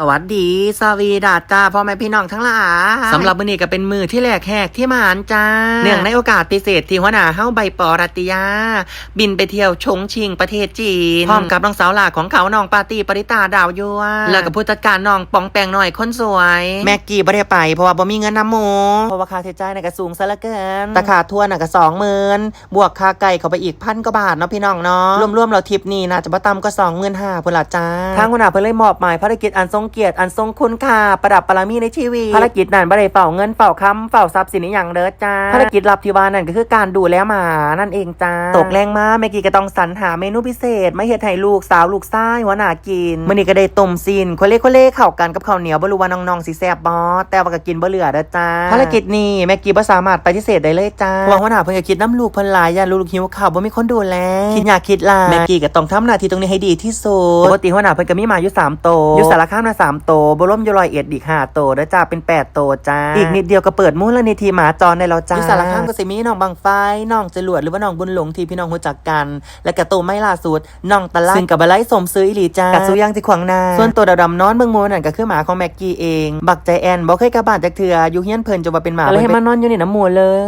สวัสดีสวีดาจ้าพ่อแม่พี่น้องทั้งหลายสำหรับมื้อนี้ก็เป็นมือที่แหลกแหกที่มหานจ้าเนื่องในโอกาสพิเศษที่หัวหน้าเฮาใบปอรัตยา บินไปเที่ยวชงชิงประเทศจีนพร้อมกับน้องสาวหลาของเขาน้องปาร์ตี้ปริตาดาวยัวแล้วก็ผู้จัดการน้องปองแปงหน่อยคนสวย แม็กกี้บ่ได้ไปเพราะว่าบ่มีเงินนำหมูเพราะว่าค่าใช้จ่ายน่ะก็สูงซะเหลือเกินแต่ค่าทัวร์น่ะก็20,000บวกค่าไก่เข้าไปอีกพันกว่าบาทเนาะพี่น้องเนาะรวมๆเราทริปนี้น่าจะบ่ต่ำกว่า25,000พุ่นล่ะจ้าทางหัวหน้าเพิ่นเลยมอบหมายภารกิจอันทรงเกียรติอันทรงคุณค่าประดับปรมีในชีวิตภารกิจนั้นบ่ได้เป่าเงินเป่าคำเป่าทรัพย์สินอหย่างเด้อจ้าภารกิจลับที่ว่านั่นก็คือการดูแลหมานั่นเองจ้าตกแรงมาแม่กี้ก็ต้องสรรหาเมนูพิเศษมาเฮ็ดให้ลูกสาวลูกชายหัวหน้ากินมื้อนี้ก็ได้ต้มซีนโคเล่โคเล่เข้ากันกับข้าวเหนียวบ่รู้ว่าน้องๆสิแซ่บบ่แต่ว่าก็กินบ่เหลือเด้อจ้าภารกิจนี้แม่กี้บ่สามารถปฏิเสธได้เลยจ้าเพราะว่าหัวหน้าเพิ่นก็คิดน้ำลูกเพิ่นหลายอย่าลูกหิวข้าวบ่มีคนดูแลคิดยากคิดหลายแม่กี้ก็ต้องทำหน้าที่ตรงนี้ให้ดีที่สุดปกติหัวหน้าเพิ่นก็มีหมาอยู่สามโตวอยู่สารคามน่ะสามโตวบ่ร่มอยู่ร้อยเอ็ดอีกห้าโตวเด้อจ้าเป็นแปดโตวจ้าอีกนิดเดียวก็เปิดมูลนิธิหมาจรได้แล้วจ้าอยู่สารคามก็สิมีน้องบางไฟน้องจรวดหรือว่าน้องบุญหลงที่พี่น้องรู้จักกัน และก็โตวไม่ล่าสุดน้องตะลักซึ่งก็บ่ไล่สมซื้ออีหลีจ้ากัสุย่างที่ขวางหน้าส่วนตัวดำๆนอนเบิ่งหมูนั่นก็คือหมาของแม็กกี้เอง บักใจแอนบ่เคยกลับบ้านจักเทื่ออยู่เฮียนเพิ่นจนว่าเป็นหมาเลยให้มานอนอยู่ในน้ำหมูเลย